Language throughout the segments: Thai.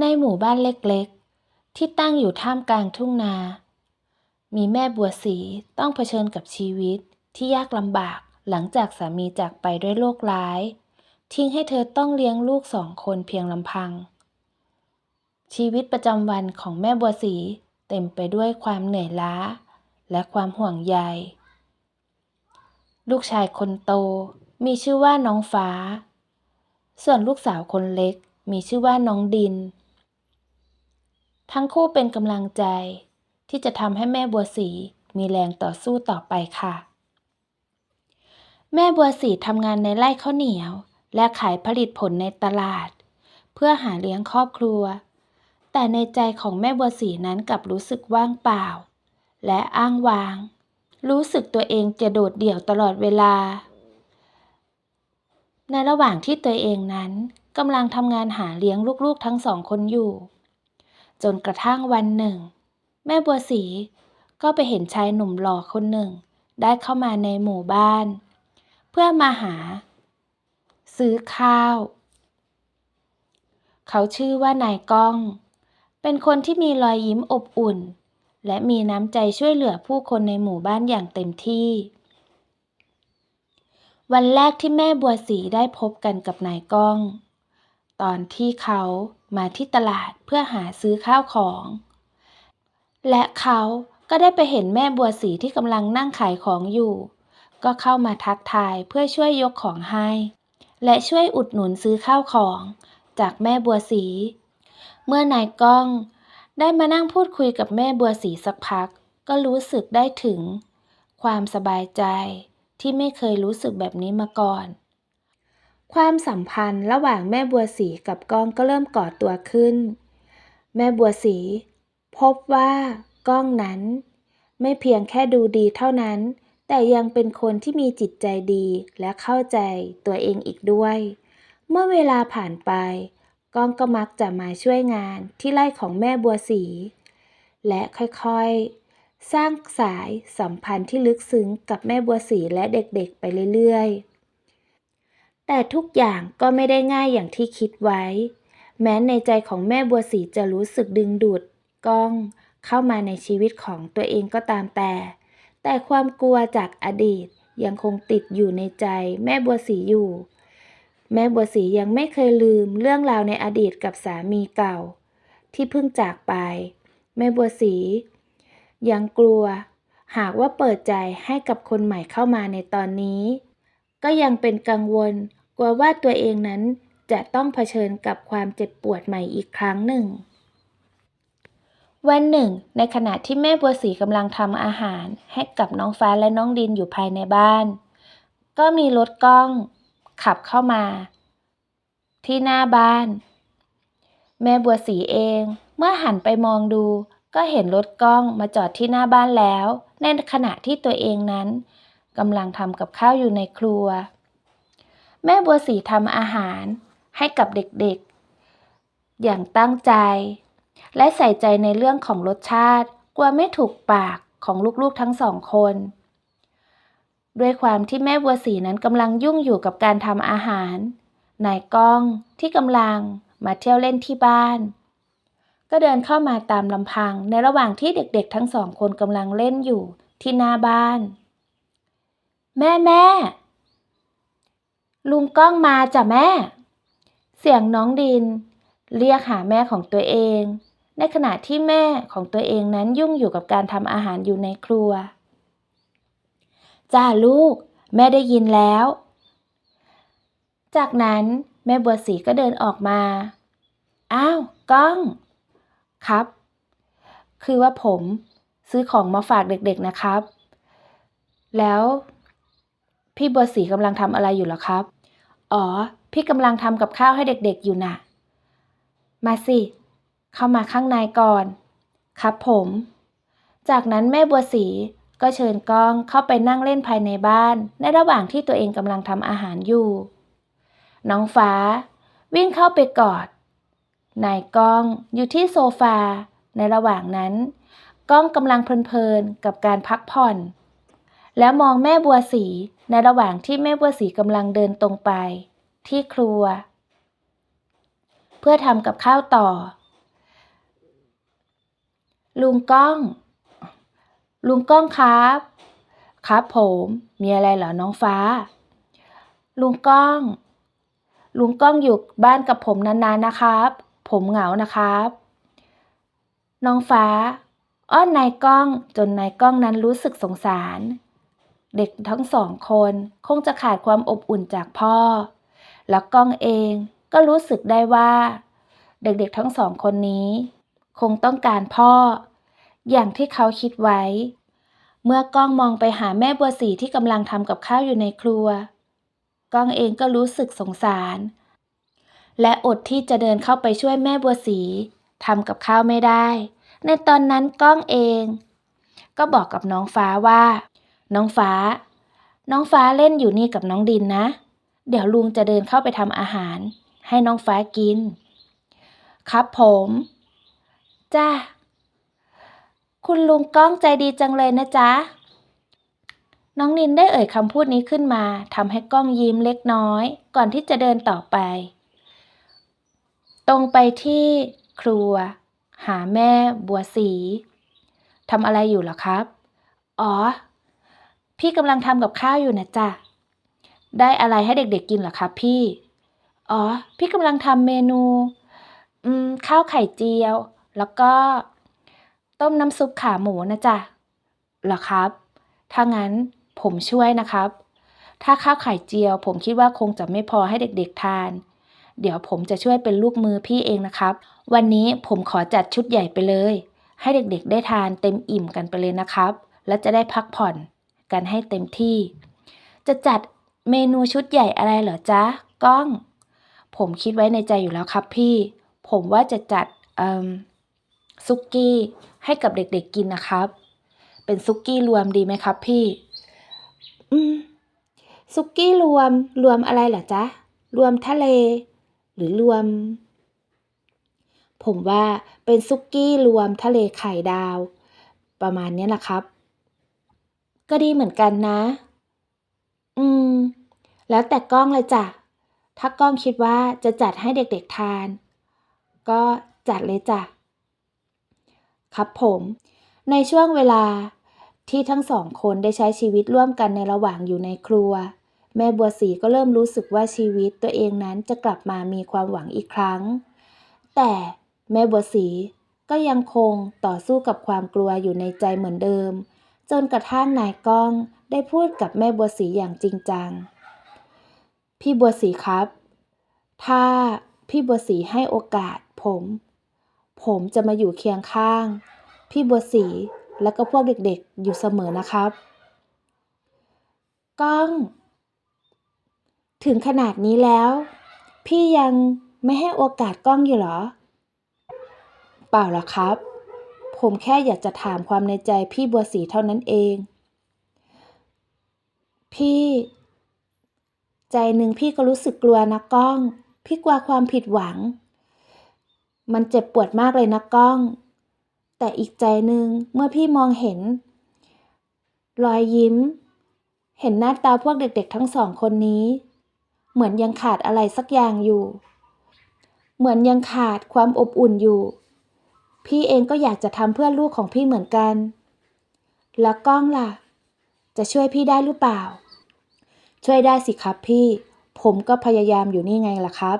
ในหมู่บ้านเล็กๆ ที่ตั้งอยู่ท่ามกลางทุ่งนา มีแม่บัวสีต้องเผชิญกับชีวิตที่ยากลำบากหลังจากสามีจากไปด้วยโรคร้าย ทิ้งให้เธอต้องเลี้ยงลูกสองคนเพียงลำพัง ชีวิตประจำวันของแม่บัวสีเต็มไปด้วยความเหนื่อยล้า และความห่วงใย ลูกชายคนโตมีชื่อว่าน้องฟ้า ส่วนลูกสาวคนเล็กมีชื่อว่าน้องดิน ทั้งคู่เป็นกำลังใจ ที่จะทำให้แม่บัวสีมีแรงต่อสู้ต่อไปค่ะ แม่บัวสีทำงานในไร่ข้าวเหนียว และขายผลิตผลในตลาด เพื่อหาเลี้ยงครอบครัว แต่ในใจของแม่บัวสีนั้นกลับรู้สึกว่างเปล่า และอ้างว้าง รู้สึกตัวเองจะโดดเดี่ยวตลอดเวลา ในระหว่างที่ตัวเองนั้นกำลังทำงานหาเลี้ยงลูกๆทั้งสองคนอยู่ จนกระทั่งวันหนึ่ง แม่บัวสีก็ไปเห็นชายหนุ่มหล่อคนหนึ่ง ได้เข้ามาในหมู่บ้าน เพื่อมาหา ซื้อข้าว เขาชื่อว่านายก้อง เป็นคนที่มีรอยยิ้มอบอุ่น และมีน้ำใจช่วยเหลือผู้คนในหมู่บ้านอย่างเต็มที่ วันแรกที่แม่บัวสีได้พบกันกับนายก้อง ตอนที่เขามาที่ตลาดเพื่อหาซื้อข้าวของ และเขาก็ได้ไปเห็นแม่บัวสีที่กำลังนั่งขายของอยู่ ก็เข้ามาทักทายเพื่อช่วยยกของให้ และช่วยอุดหนุนซื้อข้าวของจากแม่บัวสี เมื่อนายก้องได้มานั่งพูดคุยกับแม่บัวสีสักพัก ก็รู้สึกได้ถึง ความสบายใจที่ไม่เคยรู้สึกแบบนี้มาก่อน ความสัมพันธ์ระหว่างแม่บัวสีกับก้องก็เริ่มก่อตัวขึ้น แม่บัวสี พบว่าก้องนั้น ไม่เพียงแค่ดูดีเท่านั้น แต่ยังเป็นคนที่มีจิตใจดีและเข้าใจตัวเองอีกด้วย เมื่อเวลาผ่านไป ก้องก็มักจะมาช่วยงานที่ไร่ของแม่บัวสี และค่อยๆ สร้างสายสัมพันธ์ที่ลึกซึ้งกับแม่บัวสีและเด็กๆ ไปเรื่อยๆ แต่ทุกอย่างก็ไม่ได้ง่ายอย่างที่คิดไว้ แม้ในใจของแม่บัวสีจะรู้สึกดึงดูดก้อง เข้ามาในชีวิตของตัวเองก็ตามแต่ แต่ความกลัวจากอดีตยังคงติดอยู่ในใจแม่บัวสีอยู่ แม่บัวสียังไม่เคยลืมเรื่องราวในอดีตกับสามีเก่า ที่เพิ่งจากไป แม่บัวสียังกลัว หากว่าเปิดใจให้กับคนใหม่เข้ามาในตอนนี้ ก็ยังเป็นกังวล กลัวว่าตัวเองนั้นจะต้องเผชิญกับความเจ็บปวดใหม่อีกครั้งหนึ่ง วันหนึ่ง ในขณะที่แม่บัวสีกำลังทำอาหาร ให้กับน้องฟ้าและน้องดินอยู่ภายในบ้าน ก็มีรถกล้อง ขับเข้ามา ที่หน้าบ้าน แม่บัวสีเอง เมื่อหันไปมองดู ก็เห็นรถกล้องมาจอดที่หน้าบ้านแล้ว ในขณะที่ตัวเองนั้น กำลังทำกับข้าวอยู่ในครัว แม่บัวสีทำอาหารให้กับเด็กๆ อย่างตั้งใจ และใส่ใจในเรื่องของรสชาติกลัวไม่ถูกปากของลูกๆทั้งสองคน ด้วยความที่แม่บัวสีนั้นกำลังยุ่งอยู่กับการทำอาหาร นายก้องที่กำลังมาเที่ยวเล่นที่บ้าน ก็เดินเข้ามาตามลำพังในระหว่างที่เด็กๆ ทั้งสองคนกำลังเล่นอยู่ที่หน้าบ้าน แม่แม่ ลุงก้องมาจ้ะแม่ เสียงน้องดิน เรียกหาแม่ของตัวเอง ในขณะที่แม่ของตัวเองนั้นยุ่งอยู่กับการทำอาหารอยู่ในครัว จ้าลูก แม่ได้ยินแล้ว จากนั้นแม่บัวสีก็เดินออกมา อ้าวก้อง ครับ คือว่าผมซื้อของมาฝากเด็กๆนะครับ แล้ว พี่บัวสีกำลังทำอะไรอยู่หรอครับ อ๋อ พี่กำลังทำกับข้าวให้เด็กๆอยู่น่ะ มาสิ เข้ามาข้างในก่อน ครับผม จากนั้นแม่บัวสีก็เชิญก้องเข้าไปนั่งเล่นภายในบ้าน ในระหว่างที่ตัวเองกำลังทำอาหารอยู่ น้องฟ้า วิ่งเข้าไปกอด นายก้องอยู่ที่โซฟา ในระหว่างนั้น ก้องกำลังเพลินๆกับการพักผ่อน แล้วมองแม่บัวสี ในระหว่างที่แม่บัวสีกำลังเดินตรงไป ที่ครัว เพื่อทำกับข้าวต่อ ลุงก้อง ลุงก้องครับ ครับผม มีอะไรเหรอน้องฟ้า ลุงก้อง ลุงก้องอยู่บ้านกับผมนานๆนะครับ ผมเหงานะครับ น้องฟ้า อ้อนนายก้องจนนายก้องนั้นรู้สึกสงสาร เด็กทั้งสองคนคงจะขาดความอบอุ่นจากพ่อ แล้วก้องเองก็รู้สึกได้ว่า เด็กๆทั้งสองคนนี้ คงต้องการพ่อ อย่างที่เขาคิดไว้ เมื่อก้องมองไปหาแม่บัวสีที่กำลังทำกับข้าวอยู่ในครัว ก้องเองก็รู้สึกสงสาร และอดที่จะเดินเข้าไปช่วยแม่บัวสีทำกับข้าวไม่ได้ ในตอนนั้นก้องเอง ก็บอกกับน้องฟ้าว่า น้องฟ้า น้องฟ้าเล่นอยู่นี่กับน้องดินนะ เดี๋ยวลุงจะเดินเข้าไปทำอาหาร ให้น้องฟ้ากิน ครับผม จ้า คุณลุงก้องใจดีจังเลยนะจ๊ะ น้องนินได้เอ่ยคำพูดนี้ขึ้นมาทำให้ก้องยิ้มเล็กน้อย ก่อนที่จะเดินต่อไป ตรงไปที่ครัว หาแม่บัวสีทำอะไรอยู่หรอครับ อ๋อ พี่กำลังทำกับข้าวอยู่นะจ๊ะ ได้อะไรให้เด็กๆกินเหรอครับพี่ อ๋อ พี่กำลังทำเมนู อืม ข้าวไข่เจียว แล้วก็ ต้มน้ำซุปขาหมูนะจ๊ะเหรอครับ ถ้างั้นผมช่วยนะครับ ถ้าข้าวไข่เจียว ผมคิดว่าคงจะไม่พอให้เด็กๆทาน เดี๋ยวผมจะช่วยเป็นลูกมือพี่เองนะครับ วันนี้ผมขอจัดชุดใหญ่ไปเลย ให้เด็กๆได้ทานเต็มอิ่มกันไปเลยนะครับ และจะได้พักผ่อน กันให้เต็มที่ จะจัดเมนูชุดใหญ่อะไรเหรอจ๊ะก้อง ผมคิดไว้ในใจอยู่แล้วครับพี่ ผมว่าจะจัดซุกี้ให้กับเด็กๆกินนะครับ เป็นซุกี้รวมดีไหมครับพี่ อืมซุกี้รวมรวมอะไรเหรอจ๊ะ รวมทะเล หรือรวม ผมว่าเป็นซุกี้รวมทะเลไข่ดาว ประมาณนี้ยนะครับ ก็ดีเหมือนกันนะ อืม แล้วแต่กล้องเลยจ้ะ ถ้ากล้องคิดว่าจะจัดให้เด็กๆทาน ก็จัดเลยจ้ะ ครับผม ในช่วงเวลาที่ทั้งสองคนได้ใช้ชีวิตร่วมกันในระหว่างอยู่ในครัว แม่บัวศรีก็เริ่มรู้สึกว่าชีวิตตัวเองนั้นจะกลับมามีความหวังอีกครั้ง แต่แม่บัวศรีก็ยังคงต่อสู้กับความกลัวอยู่ในใจเหมือนเดิม จนกระทั่งนายก้องได้พูดกับแม่บัวศรีอย่างจริงจัง พี่บัวศรีครับ ถ้าพี่บัวศรีให้โอกาสผม ผมจะมาอยู่เคียงข้าง พี่บัวศรีและก็พวกเด็กๆอยู่เสมอนะครับ ก้อง ถึงขนาดนี้แล้ว พี่ยังไม่ให้โอกาสก้องอยู่หรอ เปล่าหรอครับ ผมแค่อยากจะถามความในใจพี่บัวศรีเท่านั้นเอง พี่ ใจหนึ่งพี่ก็รู้สึกกลัวนะก้อง พี่กลัวความผิดหวัง มันเจ็บปวดมากเลยนะก้อง แต่อีกใจหนึ่งเมื่อพี่มองเห็น รอยยิ้ม เห็นหน้าตาพวกเด็กๆทั้งสองคนนี้ เหมือนยังขาดอะไรสักอย่างอยู่ เหมือนยังขาดความอบอุ่นอยู่ พี่เองก็อยากจะทำเพื่อลูกของพี่เหมือนกัน แล้วก้องล่ะ จะช่วยพี่ได้หรือเปล่า ช่วยได้สิครับพี่ ผมก็พยายามอยู่นี่ไงล่ะครับ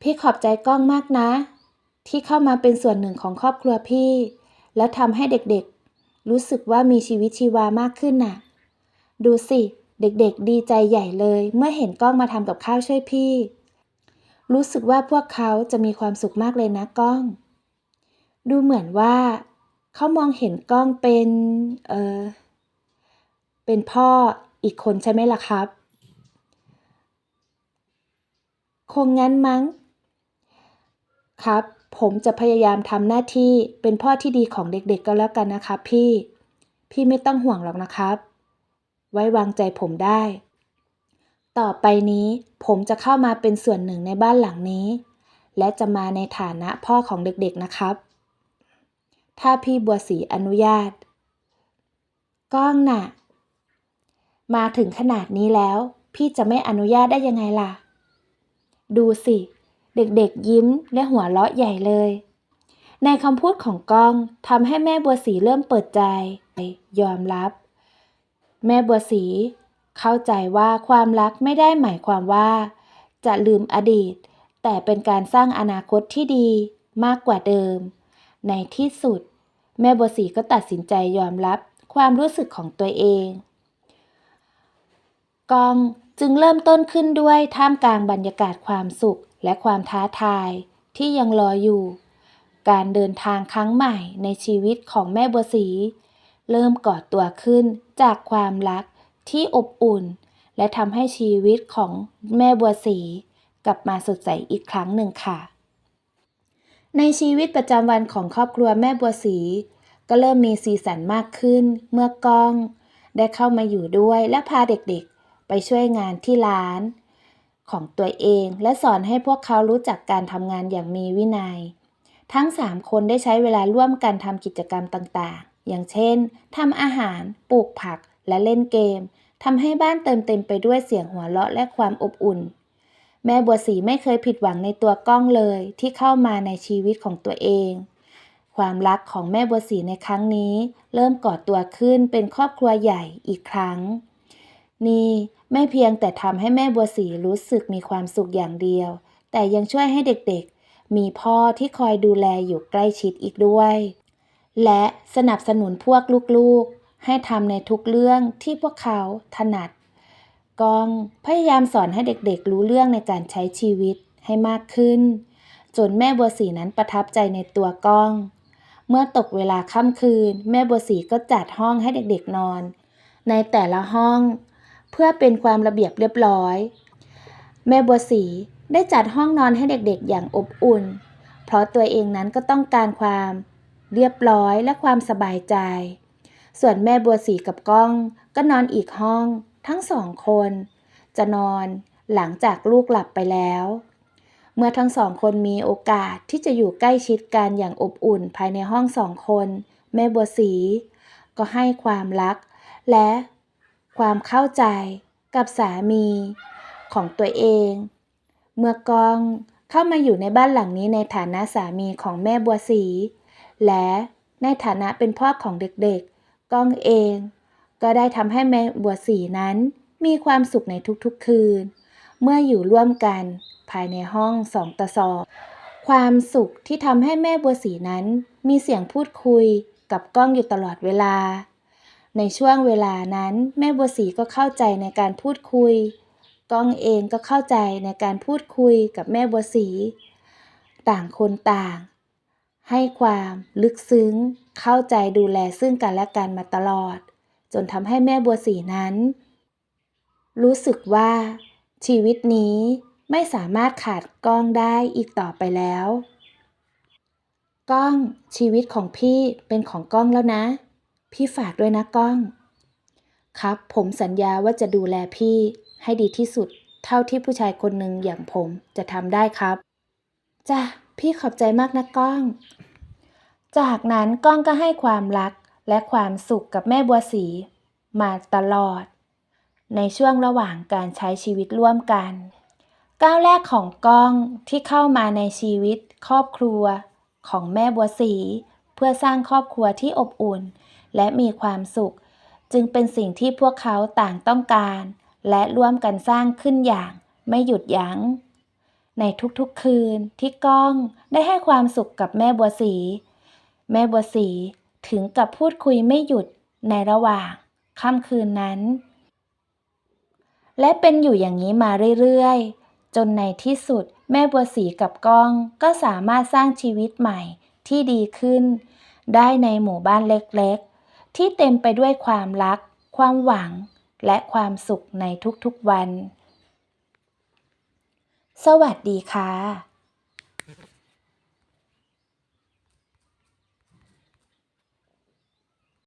พี่ขอบใจก้องมากนะ ที่เข้ามาเป็นส่วนหนึ่งของครอบครัวพี่ แล้วทำให้เด็กๆ รู้สึกว่ามีชีวิตชีวามากขึ้นน่ะ ดูสิ เด็กๆ ดีใจใหญ่เลย เมื่อเห็นก้องมาทำกับข้าวช่วยพี่ รู้สึกว่าพวกเขาจะมีความสุขมากเลยนะกล้อง ดูเหมือนว่า เขามองเห็นกล้องเป็นเออเป็นพ่ออีกคนใช่ไหมล่ะครับ คงงั้นมั้ง ครับ ผมจะพยายามทำหน้าที่เป็นพ่อที่ดีของเด็กๆก็แล้วกันนะครับพี่ พี่ไม่ต้องห่วงหรอกนะครับ ไว้วางใจผมได้ ต่อไปนี้ผมจะเข้ามาเป็นส่วนหนึ่งในบ้านหลังนี้ และจะมาในฐานะพ่อของเด็กๆนะครับ ถ้าพี่บัวศรีอนุญาต ก้องน่ะ มาถึงขนาดนี้แล้ว พี่จะไม่อนุญาตได้ยังไงล่ะ ดูสิ เด็กๆยิ้มและหัวเราะใหญ่เลย ในคำพูดของก้องทำให้แม่บัวสีเริ่มเปิดใจ ยอมรับ แม่บัวสี เข้าใจว่าความรักไม่ได้หมายความว่า จะลืมอดีต แต่เป็นการสร้างอนาคตที่ดีมากกว่าเดิม ในที่สุด แม่บัวสีก็ตัดสินใจยอมรับความรู้สึกของตัวเอง กองจึงเริ่มต้นขึ้นด้วยท่ามกลางบรรยากาศความสุขและความท้าทายที่ยังรออยู่ การเดินทางครั้งใหม่ในชีวิตของแม่บัวสี เริ่มก่อตัวขึ้นจากความรัก ที่อบอุ่น และทำให้ชีวิตของแม่บัวสีกลับมาสดใสอีกครั้งหนึ่งค่ะ ในชีวิตประจำวันของครอบครัวแม่บัวสี ก็เริ่มมีสีสันมากขึ้น เมื่อก้อง ได้เข้ามาอยู่ด้วยและพาเด็กๆ ไปช่วยงานที่ร้าน ของตัวเองและสอนให้พวกเขารู้จักการทำงานอย่างมีวินัย ทั้งสามคนได้ใช้เวลาร่วมกันทำกิจกรรมต่างๆ อย่างเช่นทำอาหาร ปลูกผักและเล่นเกม ทำให้บ้านเติมเต็มไปด้วยเสียงหัวเราะและความอบอุ่น แม่บัวสีไม่เคยผิดหวังในตัวกล้องเลย ที่เข้ามาในชีวิตของตัวเอง ความรักของแม่บัวสีในครั้งนี้ เริ่มก่อตัวขึ้นเป็นครอบครัวใหญ่อีกครั้ง นี่ไม่เพียงแต่ทำให้แม่บัวสีรู้สึกมีความสุขอย่างเดียว แต่ยังช่วยให้เด็กๆ มีพ่อที่คอยดูแลอยู่ใกล้ชิดอีกด้วย และสนับสนุนพวกลูกๆ ให้ทำในทุกเรื่องที่พวกเขาถนัด กองพยายามสอนให้เด็กๆรู้เรื่องในการใช้ชีวิตให้มากขึ้น จนแม่บัวสีนั้นประทับใจในตัวก้อง เมื่อตกเวลาค่ำคืน แม่บัวสีก็จัดห้องให้เด็กๆนอน ในแต่ละห้อง เพื่อเป็นความระเบียบเรียบร้อย แม่บัวสีได้จัดห้องนอนให้เด็กๆ อย่างอบอุ่น เพราะตัวเองนั้นก็ต้องการความเรียบร้อยและความสบายใจ ส่วนแม่บัวสีกับก้อง ก็นอนอีกห้องทั้งสองคน จะนอนหลังจากลูกหลับไปแล้ว เมื่อทั้งสองคนมีโอกาสที่จะอยู่ใกล้ชิดกันอย่างอบอุ่นภายในห้องสองคน แม่บัวสี ก็ให้ความรัก และความเข้าใจกับสามีของตัวเอง เมื่อกองเข้ามาอยู่ในบ้านหลังนี้ในฐานะสามีของแม่บัวสี และในฐานะเป็นพ่อของเด็ก ก้องเอง ก็ได้ทำให้แม่บัวสีนั้น มีความสุขในทุกๆคืน เมื่ออยู่ร่วมกันภายในห้องสองต่อสองความสุขที่ทำให้แม่บัวสีนั้น มีเสียงพูดคุยกับก้องอยู่ตลอดเวลา ในช่วงเวลานั้น แม่บัวสีก็เข้าใจในการพูดคุยก้องเองก็เข้าใจในการพูดคุยกับแม่บัวสี ต่างคนต่าง ให้ความลึกซึ้ง เข้าใจดูแลซึ่งกันและกันมาตลอด จนทำให้แม่บัวสีนั้น รู้สึกว่า ชีวิตนี้ไม่สามารถขาดก้องได้อีกต่อไปแล้วก้องชีวิตของพี่เป็นของก้องแล้วนะ พี่ฝากด้วยนะก้อง ครับผมสัญญาว่าจะดูแลพี่ให้ดีที่สุด เท่าที่ผู้ชายคนหนึ่งอย่างผมจะทำได้ครับ จ้ะ พี่ขอบใจมากนะก้อง จากนั้นก้องก็ให้ความรักและความสุขกับแม่บัวสีมาตลอด ในช่วงระหว่างการใช้ชีวิตร่วมกัน ก้าวแรกของก้องที่เข้ามาในชีวิตครอบครัวของแม่บัวสีเพื่อสร้างครอบครัวที่อบอุ่น และมีความสุข จึงเป็นสิ่งที่พวกเขาต่างต้องการ และร่วมกันสร้างขึ้นอย่างไม่หยุดยัง้ง ในทุกๆคืนที่ก้องได้ให้ความสุขกับแม่บัวสี แม่บัวสีถึงกับพูดคุยไม่หยุดในระหว่างค่ำคืนนั้น และเป็นอยู่อย่างนี้มาเรื่อยๆ จนในที่สุดแม่บัวสีกับก้องก็สามารถสร้างชีวิตใหม่ที่ดีขึ้น ได้ในหมู่บ้านเล็กๆ ที่เต็มไปด้วยความรัก ความหวัง และความสุขในทุกๆวัน สวัสดีค่ะ